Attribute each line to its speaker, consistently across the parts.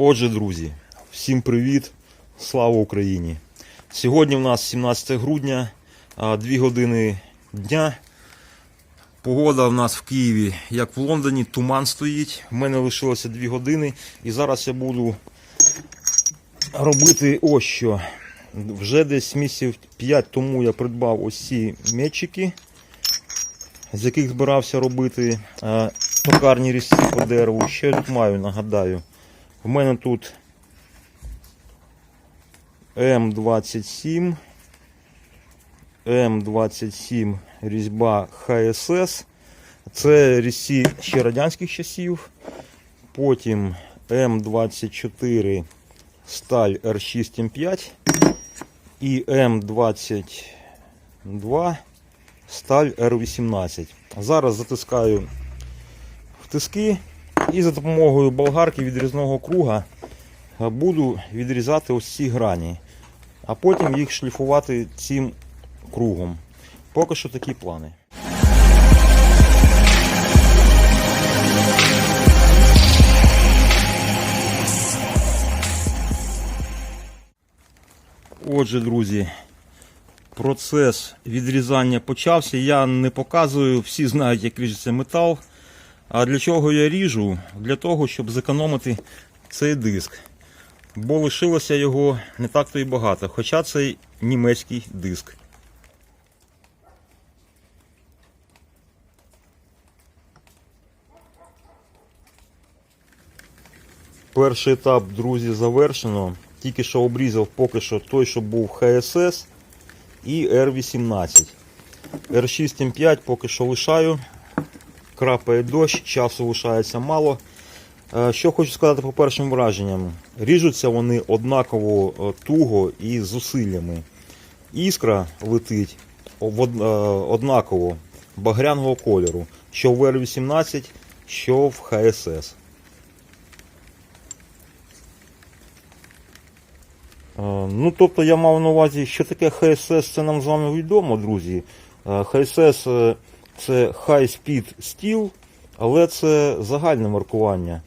Speaker 1: Отже, друзі, всім привіт! Слава Україні! Сьогодні в нас 17 грудня, 2 години дня. Погода в нас в Києві, як в Лондоні, туман стоїть. В мене лишилося 2 години. І зараз я буду робити ось що. Вже десь місяців 5 тому я придбав ось ці метчики, з яких збирався робити токарні різці по дереву. Я тут маю, нагадаю. У мене тут М27, М27 різьба ХСС. Це різці ще радянських часів. Потім М24 сталь R6 М5 і М22 сталь R18. Зараз затискаю в тиски і за допомогою болгарки відрізного круга е, буду відрізати ось ці грані, а потім їх шліфувати цим кругом. Поки що такі плани. Отже, друзі, процес відрізання почався. Я не показую, всі знають, як ріжеться метал. А для чого я ріжу? Для того, щоб зекономити цей диск. Бо лишилося його не так-то і багато, хоча це німецький диск. Перший етап, друзі, завершено. Тільки що обрізав поки що той, що був ХСС і R18. R6 М5 поки що лишаю. Крапає дощ, часу лишається мало. Е, Що хочу сказати по першим враженням. Ріжуться вони однаково е, туго і зусиллями. Іскра летить е, однаково багряного кольору, що в R18, що в ХСС. Ну, тобто я мав на увазі, що таке ХСС, це нам з вами відомо, друзі. ХСС це High Speed Steel, але це загальне маркування.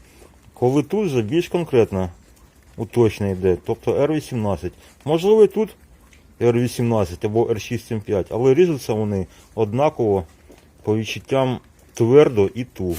Speaker 1: Коли тут вже більш конкретно уточнення йде, тобто R18. Можливо, тут R18 або R675, але ріжуться вони однаково по відчуттям твердо і туго.